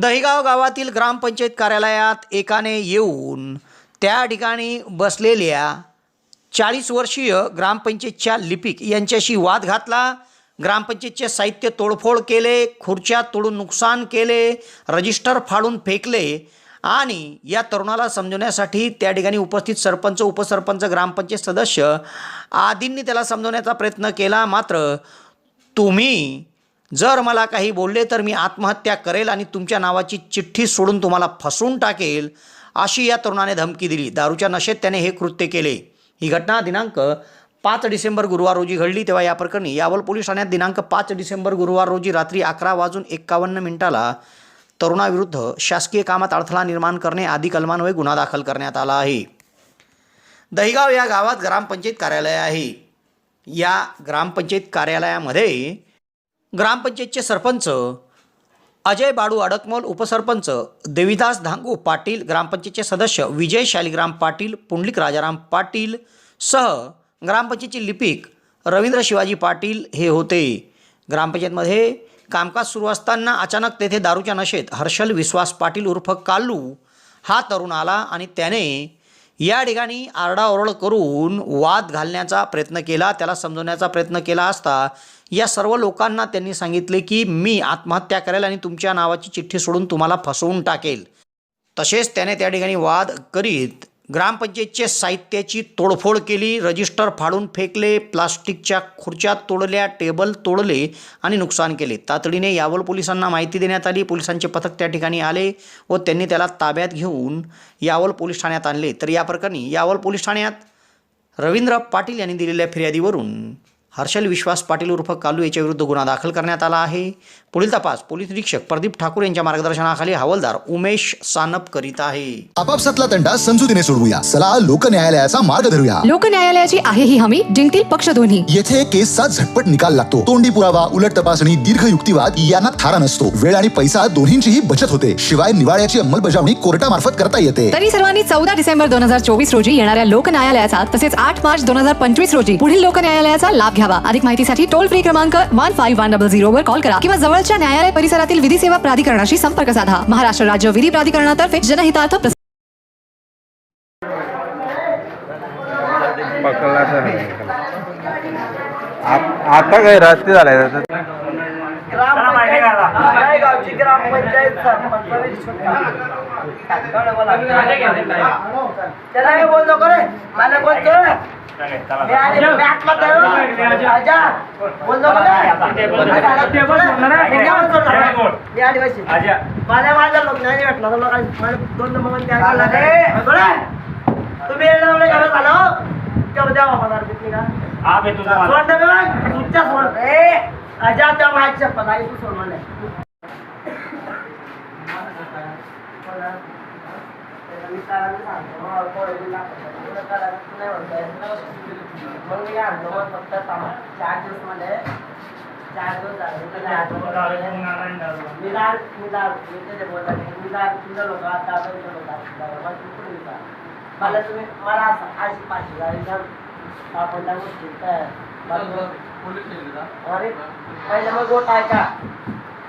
दहिगाव गावातील ग्रामपंचायत कार्यालयात एकाने येऊन त्या ठिकाणी बसलेल्या चाळीस वर्षीय ग्रामपंचायतच्या लिपिक यांच्याशी वाद घातला. ग्रामपंचायतचे साहित्य तोडफोड केले खुर्च्या तोडून नुकसान केले रजिस्टर फाडून फेकले आणि या तरुणाला समजवण्यासाठी त्या ठिकाणी उपस्थित सरपंच उपसरपंच ग्रामपंचायत सदस्य आदींनी त्याला समजवण्याचा प्रयत्न केला. मात्र तुम्ही जर मला काही बोलले तर मी आत्महत्या करेल आणि तुमच्या नावाची चिठ्ठी सोडून तुम्हाला फसवून टाकेल अशी या तरुणाने धमकी दिली. दारूच्या नशेत त्याने हे कृत्य केले. ही घटना दिनांक पाच डिसेंबर गुरुवार रोजी घडली. तेव्हा या प्रकरणी यावल पोलीस ठाण्यात दिनांक पाच डिसेंबर गुरुवार रोजी रात्री अकरा वाजून एक्कावन्न मिनिटाला तरुणाविरुद्ध शासकीय कामात अडथळा निर्माण करणे आदी कलमान्वये गुन्हा दाखल करण्यात आला आहे. दहिगाव या गावात ग्रामपंचायत कार्यालय आहे. या ग्रामपंचायत कार्यालयामध्ये ग्रामपंचायतचे सरपंच अजय बाडू अडकमोल उपसरपंच देविदास धांगू पाटील ग्रामपंचायतचे सदस्य विजय शालिग्राम पाटील पुंडलिक राजाराम पाटील सह ग्रामपंचायतचे लिपिक रवींद्र शिवाजी पाटील हे होते. ग्रामपंचायतमध्ये कामकाज सुरू असताना अचानक तेथे दारूच्या नशेत हर्षल विश्वास पाटील उर्फ काल्लू हा तरुण आला आणि त्याने या ठिकाणी आरडाओरड करून वाद घालण्याचा प्रयत्न केला त्याला समजवण्याचा प्रयत्न केला असता या सर्व लोकांना त्यांनी सांगितले की मी आत्महत्या करेल आणि तुमच्या नावाची चिठ्ठी सोडून तुम्हाला फसवून टाकेल. तसेच त्याने त्या ठिकाणी वाद करीत ग्रामपंचायतचे साहित्याची तोडफोड केली रजिस्टर फाडून फेकले प्लास्टिकच्या खुर्च्या तोडल्या टेबल तोडले आणि नुकसान केले. तातडीने यावल पोलिसांना माहिती देण्यात आली. पोलिसांचे पथक त्या ठिकाणी आले व त्यांनी त्याला ताब्यात घेऊन यावल पोलीस ठाण्यात आणले. तर या प्रकरणी यावल पोलीस ठाण्यात रवींद्र पाटील यांनी दिलेल्या फिर्यादीवरून हर्षल विश्वास पाटील उर्फ कालू याच्या विरुद्ध गुन्हा दाखल करण्यात आला आहे. पुढील तपास पोलीस निरीक्षक प्रदीप ठाकूर यांच्या मार्गदर्शनाखाली हवालदार उमेश सानप करीत आहे. आपापसातला तंटा समजुतीने सोडवूया. चला लोक न्यायालयाचा मार्ग धरूया. लोक न्यायालयाची आहे ही हमी जिंकतील पक्ष दोन्ही. येथे केसचा झटपट निकाल लागतो. तोंडी पुरावा उलट तपासणी दीर्घ युक्तिवाद यांना थारा नसतो. वेळ आणि पैसा दोन्हींचीही बचत होते. शिवाय निवाड्याची अंमलबजावणी कोर्टामार्फत करता येते. तरी सर्वांनी चौदा डिसेंबर दोन हजार चोवीस रोजी येणाऱ्या लोक न्यायालयाचा तसेच आठ मार्च दोन हजार पंचवीस रोजी पुढील लोक न्यायालयाचा लाभ घ्यावा. अधिक माहितीसाठी टोल फ्री क्रमांक one five one double zero वर कॉल करा किंवा जवळच्या न्यायालय परिसरातील विधी सेवा प्राधिकरणाशी संपर्क साधा. महाराष्ट्र राज्य विधी प्राधिकरणातर्फे जनहितार्थ आता काय रात्री झालाय. गावची ग्रामपंचायत सरपंच त्याला मी बोलतो करे. मला बोलतो मी आले बॅटमध्ये आजा. बोलतो करे. मी आली बशी मला माझा लोक नाही भेटला तर लोकांनी मला दोन नंबर तुम्ही तेव्हा द्यावा ना बघ तुमच्या सोड. ए. आजा त्या चप्पल आई तू सोड करायला सांगतो मग कॉलेजला तुला नाही म्हणताय मग मी आणतो मग फक्त सामान चार दिवसमध्ये चार दिवस झाले. मी दार मी दार मी त्याचे बोलला मी दार तुझं लोक आता लोक मला तू कुठे विचार मला तुम्ही मला असं अशी पाचशे आपण त्या गोष्टी काय अरे पहिले मग गोट आहे का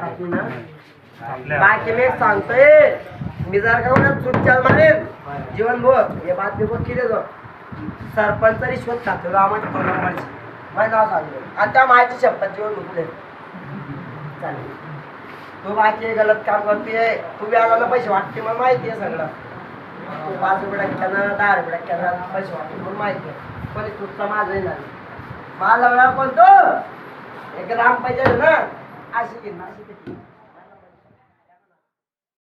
बाकी ना? बाकी मी एक सांगतोय मी जर का म्हणत चुपचाप मारेन जीवन भर हे बातमी बघ किती देतो सरपंच रिश्वत खातो गावाची प्रमाणाची माझं नाव सांगतो. आणि त्या माहिती शपथ जीवन उठले. चालेल. तू बाकी गलत काम करते तू व्याजाला पैसे वाटते मला माहिती आहे सगळं. तू पाच रुपये टक्क्यानं दहा रुपये टक्क्यानं पैसे वाटले म्हणून माहिती आहे. कोणी तुझचा माझं येणार मला वेळा बोलतो एक ग्रामपंचायत आहे ना अशी घेणार अशी घेईन